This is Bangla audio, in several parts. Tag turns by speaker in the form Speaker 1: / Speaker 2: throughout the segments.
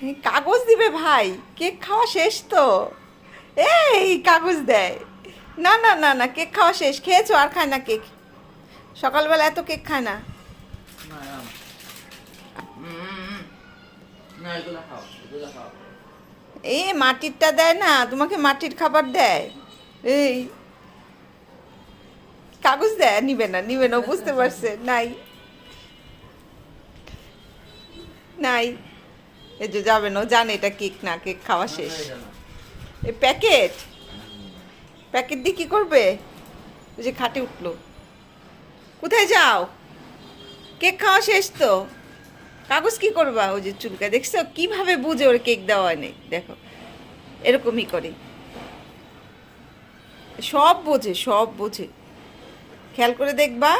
Speaker 1: কাগজ দিবে ভাই, কেক খাওয়া শেষ তো। এই কাগজ দেয়। না না না না, কেক খাওয়া শেষ। খেয়েছো আর খায় না কেক। সকালবেলা এত কেক খায় না। এই মাটিরটা দেয় না, তোমাকে মাটির খাবার দেয়। এই। কাগজ দেয়, নিবে না নিবে না বুঝতে পারছে, নাই। নাই। এই যে না, ও জানে এটা কেক না, কেক খাওয়া শেষ। এই প্যাকেট? প্যাকেট দিয়ে কি করবে? ওই যে খাটে উঠল। কোথায় যাও? কেক খাওয়া শেষ তো। কাগজ কি করবা? ওই যে চুলকা, দেখছ? কীভাবে বুঝে ওর কেক দেওয়া নেই? দেখো, এরকমই করে। সব বোঝে সব বোঝে। খেয়াল করে দেখবা।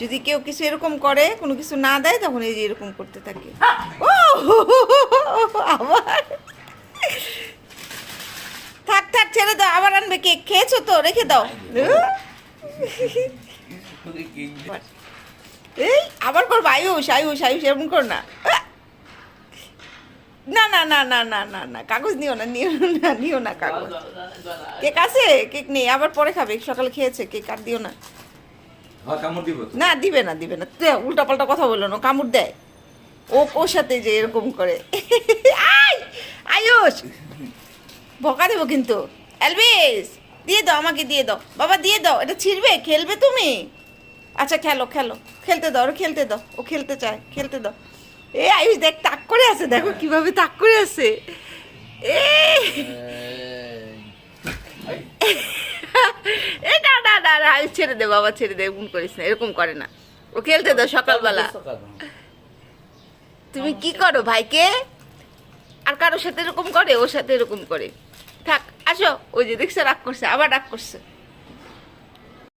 Speaker 1: যদি কেউ কিছু এরকম করে কোনো কিছু না দেয় তখন এই যে এরকম করতে থাকে। ও আবার। থাক থাক ছেড়ে দাও আবার আনবে কেক। খেয়েছো তো? রেখে দাও। এই আবার করব? আয়ুষ আয়ুষ আয়ুষ এরকম কর না! না না না না না না না কাগজ নিও না নিও না নিও না কাগজ। কেক আছে? কেক নেই আবার পরে খাবে। সকালে খেয়েছে কেক আর দিও না। না, দিবে না দিবে না। উল্টা পাল্টা কথা বলল না, কামড় দেয়। ও ওর সাথে যে এরকম করে। আয়, আয়ুষ! বকা দেবো কিন্তু। অ্যালবিস দিয়ে দাও আমাকে, দিয়ে দাও। বাবা, দিয়ে দাও, এটা ছিঁড়বে, খেলবে তুমি। আচ্ছা খেলো খেলো। খেলতে দাও ওর খেলতে দাও। ও খেলতে চায়, খেলতে দাও। এ, আয়ুষ, দেখ, তাক করে আছে, দেখো কীভাবে তাক করে আছে। এ না আয়ুষ ছেড়ে দে বাবা ছেড়ে দে গুন করিস না এরকম করে না। ও খেলতে দাও সকালবেলা। তুমি কি করো ভাইকে? আর কারোর সাথে এরকম করে? ওর সাথে এরকম করে। থাক আসো। ওই যে দেখছে রাগ করছে আবার রাগ করছে।